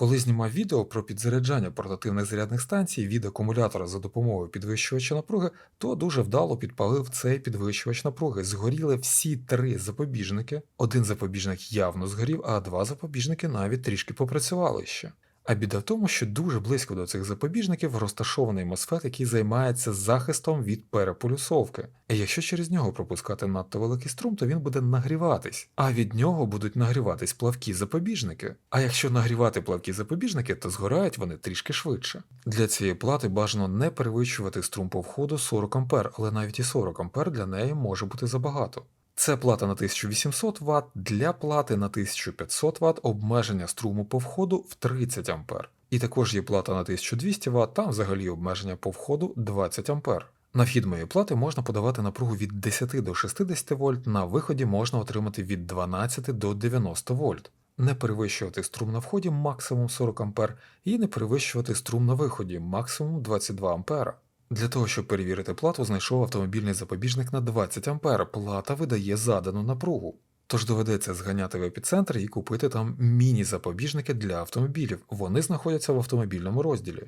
Коли знімав відео про підзаряджання портативних зарядних станцій від акумулятора за допомогою підвищувача напруги, то дуже вдало підпалив цей підвищувач напруги. Згоріли всі три запобіжники. Один запобіжник явно згорів, а два запобіжники навіть трішки попрацювали ще. А біда в тому, що дуже близько до цих запобіжників розташований MOSFET, який займається захистом від переполюсовки. І якщо через нього пропускати надто великий струм, то він буде нагріватись, а від нього будуть нагріватись плавкі запобіжники. А якщо нагрівати плавкі запобіжники, то згорають вони трішки швидше. Для цієї плати бажано не перевищувати струм по входу 40 А, але навіть і 40 А для неї може бути забагато. Це плата на 1800 Вт, для плати на 1500 Вт обмеження струму по входу в 30 А. І також є плата на 1200 Вт, там взагалі обмеження по входу 20 А. На вхід моєї плати можна подавати напругу від 10 до 60 вольт, на виході можна отримати від 12 до 90 вольт. Не перевищувати струм на вході максимум 40 А і не перевищувати струм на виході максимум 22 А. Для того, щоб перевірити плату, знайшов автомобільний запобіжник на 20 А. Плата видає задану напругу. Тож доведеться зганяти в епіцентр і купити там міні-запобіжники для автомобілів. Вони знаходяться в автомобільному розділі.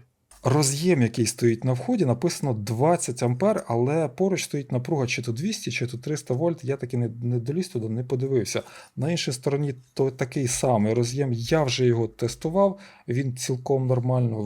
Роз'єм, який стоїть на вході, написано 20 А, але поруч стоїть напруга чи то 200, чи то 300 вольт. Я таки не, не доліз туди, не подивився. На іншій стороні то такий самий роз'єм. Я вже його тестував. Він цілком нормально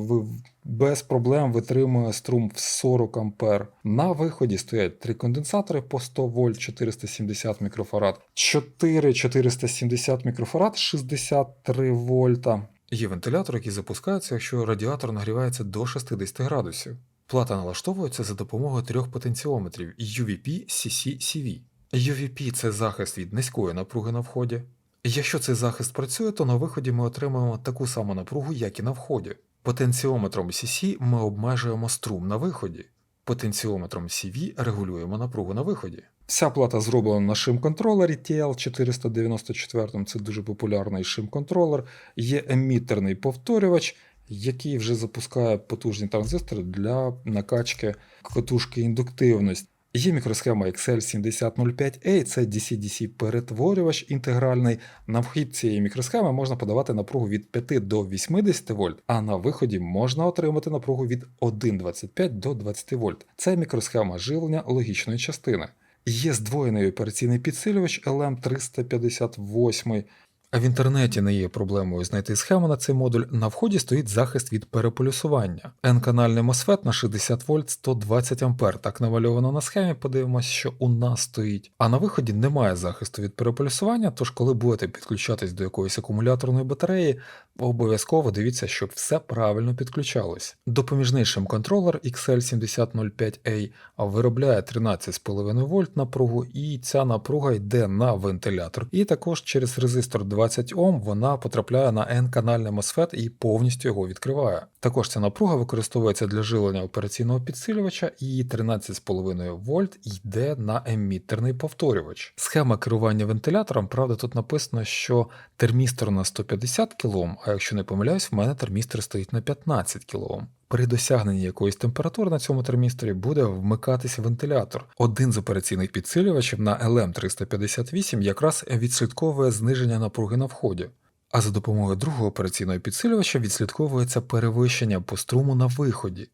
без проблем витримує струм в 40 А. На виході стоять три конденсатори по 100 вольт 470 мікрофарад, 4 470 мікрофарад 63 вольта. Є вентилятор, який запускається, якщо радіатор нагрівається до 60 градусів. Плата налаштовується за допомогою трьох потенціометрів UVP, CC, CV. UVP – це захист від низької напруги на вході. Якщо цей захист працює, то на виході ми отримуємо таку саму напругу, як і на вході. Потенціометром CC ми обмежуємо струм на виході. Потенціометром CV регулюємо напругу на виході. Вся плата зроблена на шим-контролері TL494, це дуже популярний шим-контролер. Є емітерний повторювач, який вже запускає потужні транзистори для накачки катушки індуктивності. Є мікросхема XL7005A, це DC-DC перетворювач інтегральний. На вхід цієї мікросхеми можна подавати напругу від 5 до 80 вольт, а на виході можна отримати напругу від 1,25 до 20 вольт. Це мікросхема живлення логічної частини. Є здвоєний операційний підсилювач LM358. А в інтернеті не є проблемою знайти схему на цей модуль. На вході стоїть захист від переполюсування. N-канальний MOSFET на 60 вольт 120 А. Так намальовано на схемі. подивимося, що у нас стоїть. А на виході немає захисту від переполюсування, тож коли будете підключатись до якоїсь акумуляторної батареї, обов'язково дивіться, щоб все правильно підключалось. Допоміжний шим-контролер XL7005A виробляє 13,5 вольт напругу, і ця напруга йде на вентилятор. І також через резистор 20 Ом вона потрапляє на N-канальний MOSFET і повністю його відкриває. Також ця напруга використовується для живлення операційного підсилювача, і 13,5 вольт йде на емітерний повторювач. Схема керування вентилятором, правда, тут написано, що термістор на 150 кОм, а якщо не помиляюсь, в мене термістр стоїть на 15 кОм. При досягненні якоїсь температури на цьому термісторі буде вмикатися вентилятор. Один з операційних підсилювачів на LM358 якраз відслідковує зниження напруги на вході. А за допомогою другого операційного підсилювача відслідковується перевищення по струму на виході.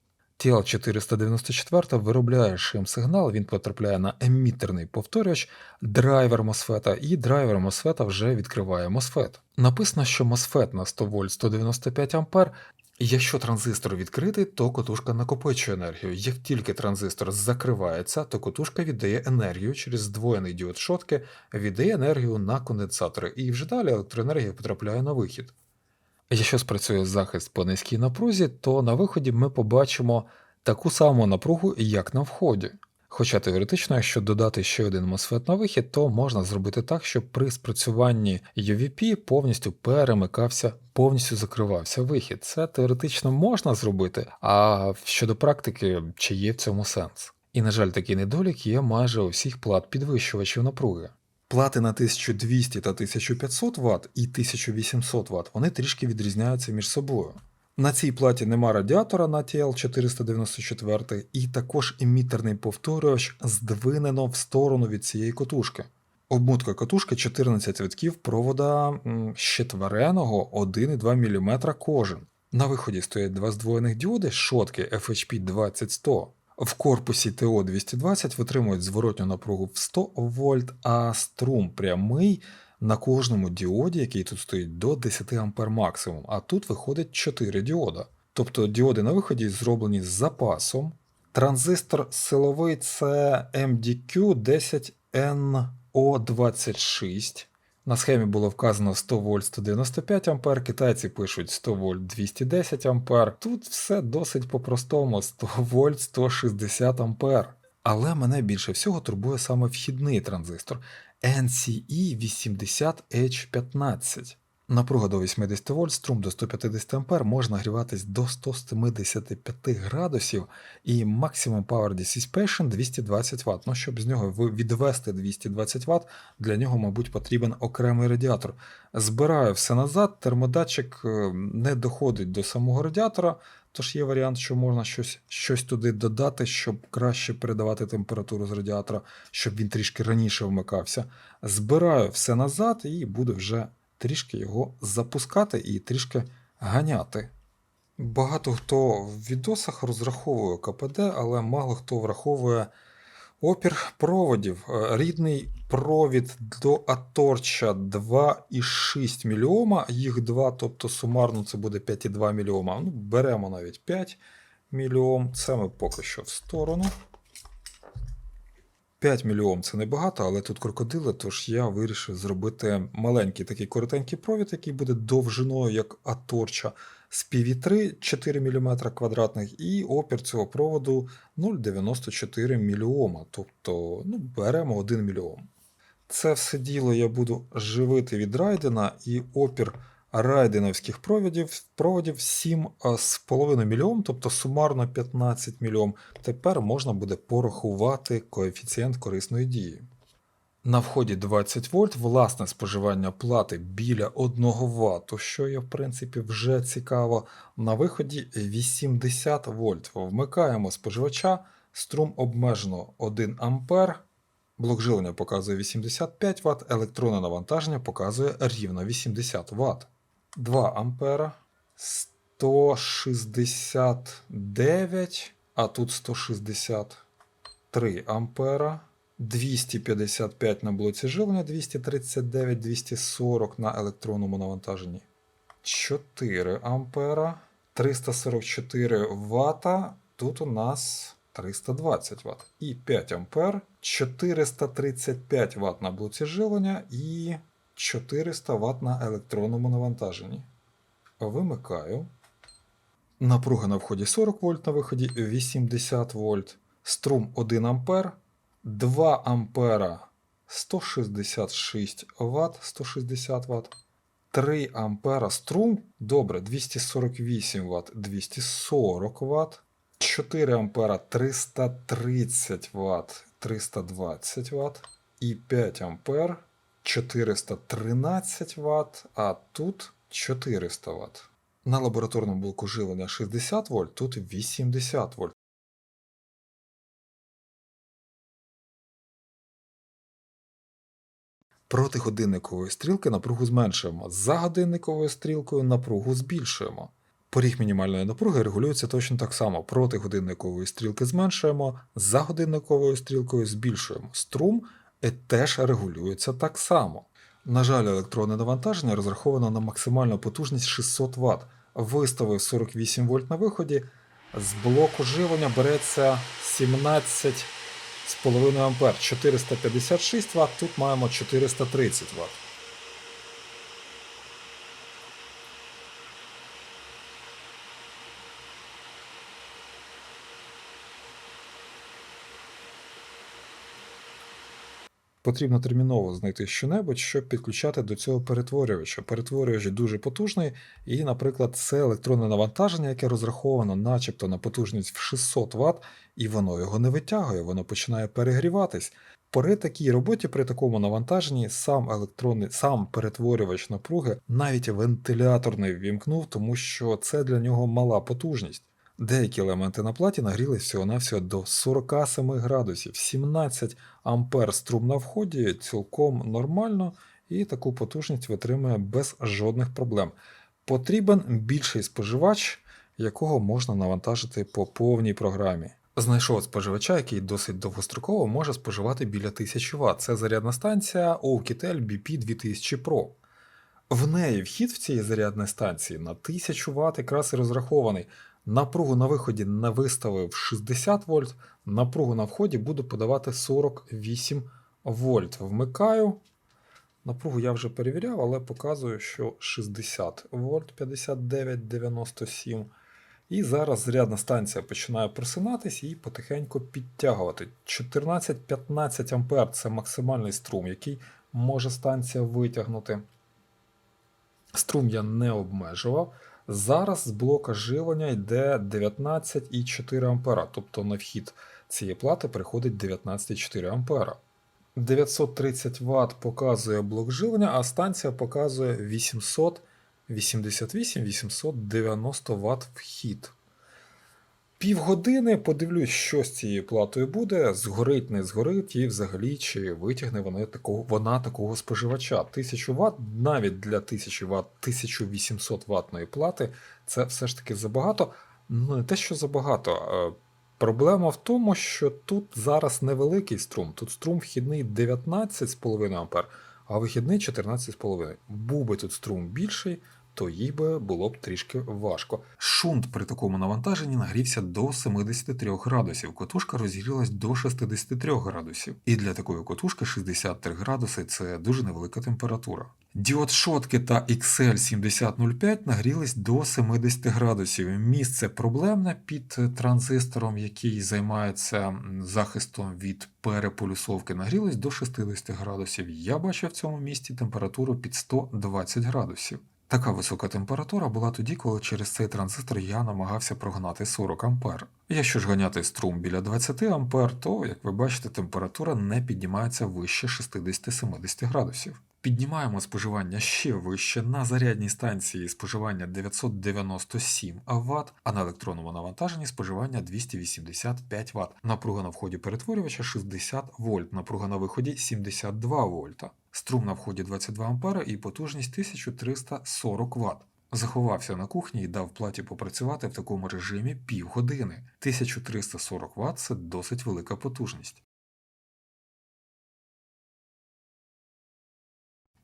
TL494 виробляє шим-сигнал, він потрапляє на емітерний повторювач, драйвер MOSFET, і драйвер MOSFET вже відкриває MOSFET. Написано, що MOSFET на 100 вольт 195 А. Якщо транзистор відкритий, то котушка накопичує енергію. Як тільки транзистор закривається, то котушка віддає енергію через здвоєний діод шотки, віддає енергію на конденсатори, і вже далі електроенергія потрапляє на вихід. Якщо спрацює захист по низькій напрузі, то на виході ми побачимо таку саму напругу, як на вході. Хоча теоретично, якщо додати ще один MOSFET на вихід, то можна зробити так, щоб при спрацюванні UVP повністю перемикався, повністю закривався вихід. Це теоретично можна зробити, а щодо практики, чи є в цьому сенс? І, на жаль, такий недолік є майже у всіх плат підвищувачів напруги. Плати на 1200 та 1500 Вт і 1800 Вт вони трішки відрізняються між собою. На цій платі нема радіатора на TL494 і також емітерний повторювач здвинено в сторону від цієї котушки. Обмотка катушки 14 витків провода щетвереного 1,2 мм кожен. На виході стоять два здвоєних діоди шотки FHP 20100. В корпусі ТО-220 витримують зворотню напругу в 100 вольт, а струм прямий на кожному діоді, який тут стоїть, до 10 А максимум. А тут виходить 4 діода. Тобто діоди на виході зроблені з запасом. Транзистор силовий це MDQ 10NO26. На схемі було вказано 100 вольт 195 А, китайці пишуть 100 вольт 210 А. Тут все досить по-простому 100 вольт 160 А. Але мене більше всього турбує саме вхідний транзистор E NCE80H15. Напруга до 80 вольт, струм до 150 А, можна нагріватись до 175 градусів і максимум Power Dissipation 220 Вт. Ну, щоб з нього відвести 220 Вт, для нього, мабуть, потрібен окремий радіатор. Збираю все назад, термодатчик е, не доходить до самого радіатора, тож є варіант, що можна щось, щось туди додати, щоб краще передавати температуру з радіатора, щоб він трішки раніше вмикався. Збираю все назад і буду вже трішки його запускати і трішки ганяти. Багато хто в відосах розраховує КПД, але мало хто враховує опір проводів. Е, Рідний провід до Аторча 2,6 мільйома, їх 2, тобто сумарно це буде 5,2 мільйома. Ну, беремо навіть 5 мільйом. Це ми поки що в сторону. 5 мільйон це небагато, але тут крокодили, тож я вирішив зробити маленький такий коротенький провід, який буде довжиною як аторча з PV3 4 мм квадратних, і опір цього проводу 0,94 мільйома. Тобто ну, беремо 1 мільйон. Це все діло я буду живити від райдена, і опір райденовських проводів, проводів 7,5 мільйон, тобто сумарно 15 мільйон. Тепер можна буде порахувати коефіцієнт корисної дії. На вході 20 вольт, власне споживання плати біля 1 Вт, що є в принципі вже цікаво. На виході 80 вольт. Вмикаємо споживача, струм обмежено 1 А. Блок живлення показує 85 Вт, електронне навантаження показує рівно 80 Вт. 2 ампера, 169, а тут 163 ампера, 255 на блоці живлення, 239, 240 на електронному навантаженні. 4 ампера, 344 вата, тут у нас 320 Вт. І 5 ампер, 435 Вт на блоці живлення і 400 Вт на електронному навантаженні. Вимикаю. Напруга на вході 40 вольт, на виході 80 вольт. Струм 1 ампер, 2 ампера 166 Вт, 160 Вт. 3 ампера струм, добре, 248 Вт, 240 Вт. 4 ампера 330 Вт, 320 Вт. І 5 ампер 413 Вт, а тут 400 Вт. На лабораторному блоку живлення 60 вольт, тут 80 вольт. Проти годинникової стрілки напругу зменшуємо. За годинниковою стрілкою напругу збільшуємо. Поріг мінімальної напруги регулюється точно так само. Проти годинникової стрілки зменшуємо, за годинниковою стрілкою збільшуємо. Струм теж регулюється так само. На жаль, електронне навантаження розраховано на максимальну потужність 600 Вт. Виставив 48 вольт на виході. З блоку живлення береться 17,5 А. 456 Вт, тут маємо 430 Вт. Потрібно терміново знайти щонебудь, щоб підключати до цього перетворювача. Перетворювач дуже потужний, і, наприклад, це електронне навантаження, яке розраховано начебто на потужність в 600 Вт, і воно його не витягує, воно починає перегріватись. При такій роботі, при такому навантаженні, сам електронний, сам перетворювач напруги навіть вентилятор не ввімкнув, тому що це для нього мала потужність. Деякі елементи на платі нагрілись всього-навсього до 47 градусів, 17 ампер струм на вході цілком нормально і таку потужність витримує без жодних проблем. Потрібен більший споживач, якого можна навантажити по повній програмі. Знайшов споживача, який досить довгостроково може споживати біля 1000 Вт. Це зарядна станція Oukitel BP 2000 Pro. В неї вхід в цієї зарядної станції на 1000 Вт якраз і розрахований. Напругу на виході не виставив 60 вольт, напругу на вході буду подавати 48 вольт. Вмикаю. Напругу я вже перевіряв, але показую, що 60 вольт 59,97. І зараз зарядна станція починає просинатись і потихеньку підтягувати. 14-15 ампер це максимальний струм, який може станція витягнути. Струм я не обмежував. Зараз з блока живлення йде 19,4 А, тобто на вхід цієї плати приходить 19,4 А. 930 Вт показує блок живлення, а станція показує 888-890 Вт вхід. Півгодини подивлюсь, що з цією платою буде, згорить, не згорить, і взагалі чи витягне вона такого, вона такого споживача. 1000 Вт навіть для 1000 Вт 1800 ватної плати це все ж таки забагато. Ну, не те, що забагато. Проблема в тому, що тут зараз невеликий струм. Тут струм вхідний 19,5 А, а вихідний 14,5. Був би тут струм більший, то їй би було б трішки важко. Шунт при такому навантаженні нагрівся до 73 градусів, котушка розігрілась до 63 градусів. І для такої котушки 63 градуси це дуже невелика температура. Діод шотки та XL7005 нагрілись до 70 градусів. Місце проблемне під транзистором, який займається захистом від переполюсовки, нагрілись до 60 градусів. Я бачив в цьому місці температуру під 120 градусів. Така висока температура була тоді, коли через цей транзистор я намагався прогнати 40 А. Якщо ж ганяти струм біля 20 А, то, як ви бачите, температура не піднімається вище 60-70 градусів. Піднімаємо споживання ще вище на зарядній станції споживання 997 Вт, а на електронному навантаженні споживання 285 Вт. Напруга на вході перетворювача 60 вольт, напруга на виході 72 вольта. Струм на вході 22 ампера і потужність 1340 Вт. Заховався на кухні і дав платі попрацювати в такому режимі півгодини. 1340 Вт це досить велика потужність.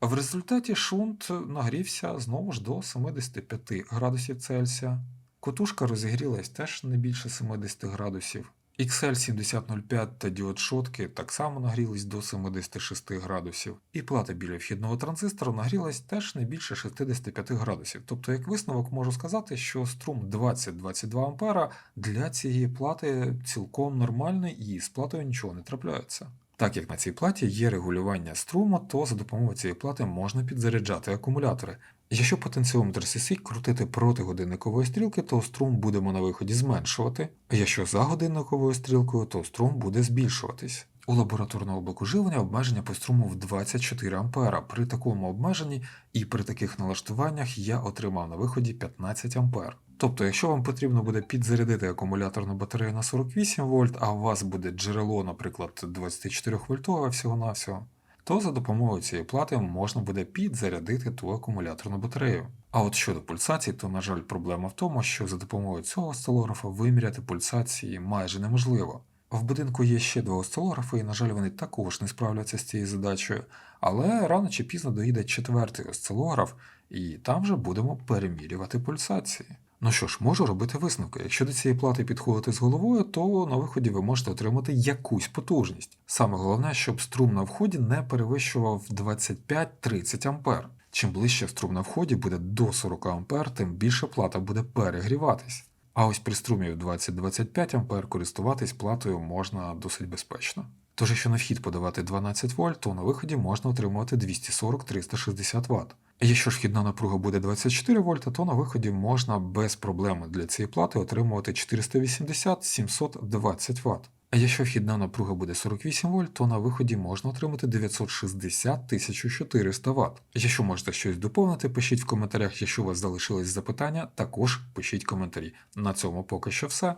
В результаті шунт нагрівся знову ж до 75 градусів Цельсія. Котушка розігрілась теж не більше 70 градусів. XL7005 та діод шотки так само нагрілись до 76 градусів, і плата біля вхідного транзистора нагрілась теж не більше 65 градусів. Тобто, як висновок можу сказати, що струм 20-22 А для цієї плати цілком нормальний і з платою нічого не трапляється. Так як на цій платі є регулювання струму, то за допомогою цієї плати можна підзаряджати акумулятори. Якщо потенціометр CC крутити проти годинникової стрілки, то струм будемо на виході зменшувати, а якщо за годинниковою стрілкою, то струм буде збільшуватись. У лабораторного блоку живлення обмеження по струму в 24 А. При такому обмеженні і при таких налаштуваннях я отримав на виході 15 А. Тобто, якщо вам потрібно буде підзарядити акумуляторну батарею на 48 вольт, а у вас буде джерело, наприклад, 24 вольтове всього-навсього, то за допомогою цієї плати можна буде підзарядити ту акумуляторну батарею. А от щодо пульсацій, то, на жаль, проблема в тому, що за допомогою цього осцилографа виміряти пульсації майже неможливо. В будинку є ще два осцилографи, і, на жаль, вони також не справляться з цією задачею, але рано чи пізно доїде четвертий осцилограф, і там вже будемо перемірювати пульсації. Ну що ж, можу робити висновки. Якщо до цієї плати підходити з головою, то на виході ви можете отримати якусь потужність. Саме головне, щоб струм на вході не перевищував 25-30 А. Чим ближче струм на вході буде до 40 А, тим більше плата буде перегріватись. А ось при струмі в 20-25 А користуватись платою можна досить безпечно. Тож, якщо на вхід подавати 12 вольт, то на виході можна отримувати 240-360 Вт. Якщо ж вхідна напруга буде 24 вольта, то на виході можна без проблем для цієї плати отримувати 480-720 Вт. А якщо вхідна напруга буде 48 вольт, то на виході можна отримати 960 1400 Вт. Якщо можете щось доповнити, пишіть в коментарях. Якщо у вас залишились запитання, також пишіть коментарі. На цьому поки що все.